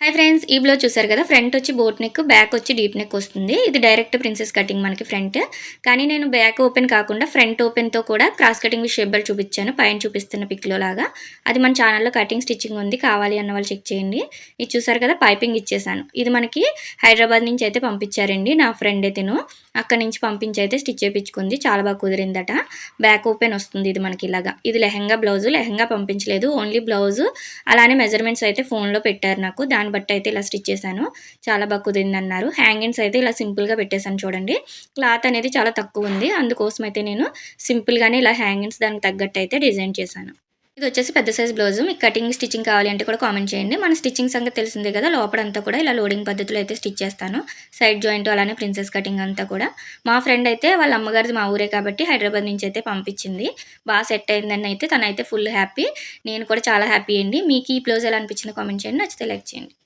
Hi friends ఈ blouse చూసారు కదా? ఫ్రంట్ వచ్చి బోట్ నెక్ బ్యాక్ వచ్చి డీప్ నెక్ వస్తుంది. ఇది డైరెక్ట్ ప్రిన్సెస్ కటింగ్ మనకి ఫ్రంట్ కానీ నేను బ్యాక్ ఓపెన్ కాకుండా ఫ్రంట్ ఓపెన్తో కూడా క్రాస్ కటింగ్ షేబర్ చూపించాను. పైన చూపిస్తున్న పిక్లో లాగా. అది మన ఛానల్లో కటింగ్ స్టిచ్చింగ్ ఉంది. కావాలి అన్న వాళ్ళు చెక్ చేయండి. ఇది చూసారు కదా? పైపింగ్ ఇచ్చేసాను. ఇది మనకి హైదరాబాద్ నుంచి అయితే పంపించారండి నా ఫ్రెండ్ అయితేను. అక్కడ నుంచి పంపించి అయితే స్టిచ్ చేయించుకుంది చాలా బాగా కుదిరిందట. బ్యాక్ ఓపెన్ వస్తుంది ఇది మనకి ఇలాగా. ఇది లెహంగా బ్లౌజు లెహంగా పంపించలేదు. ఓన్లీ బ్లౌజు అలానే మెజర్మెంట్స్ అయితే ఫోన్లో పెట్టారు నాకు. దాని బట్టి అయితే ఇలా స్టిచ్ చేశాను. చాలా బాగా కుదిరింది అన్నారు హ్యాంగింగ్స్ అయితే ఇలా సింపుల్గా పెట్టేశాను చూడండి. క్లాత్ అనేది చాలా తక్కువ ఉంది. అందుకోసం అయితే నేను సింపుల్గానే ఇలా హ్యాంగింగ్స్ దానికి తగ్గట్టు అయితే డిజైన్ చేశాను. ఇది వచ్చేసి పెద్ద సైజ్ బ్లౌజ్. మీకు కటింగ్ స్టిచ్చింగ్ కావాలి అంటే కూడా కామెంట్ చేయండి. మన స్టిచ్చింగ్ సంగతి తెలిసిందే కదా లోపలంతా కూడా ఇలా లోడింగ్ పద్ధతిలో అయితే స్టిచ్ చేస్తాను. సైడ్ జాయింట్ అలానే ప్రిన్సెస్ కటింగ్ అంతా కూడా. మా ఫ్రెండ్ అయితే వాళ్ళ అమ్మగారిది మా ఊరే కాబట్టి హైదరాబాద్ నుంచి అయితే పంపించింది. బాగా సెట్ అయిందని అయితే తనైతే ఫుల్ హ్యాపీ. నేను కూడా చాలా హ్యాపీ అండి. మీకు ఈ బ్లౌజ్ ఎలా అనిపించిందో కామెంట్ చేయండి. నచ్చితే లైక్ చేయండి.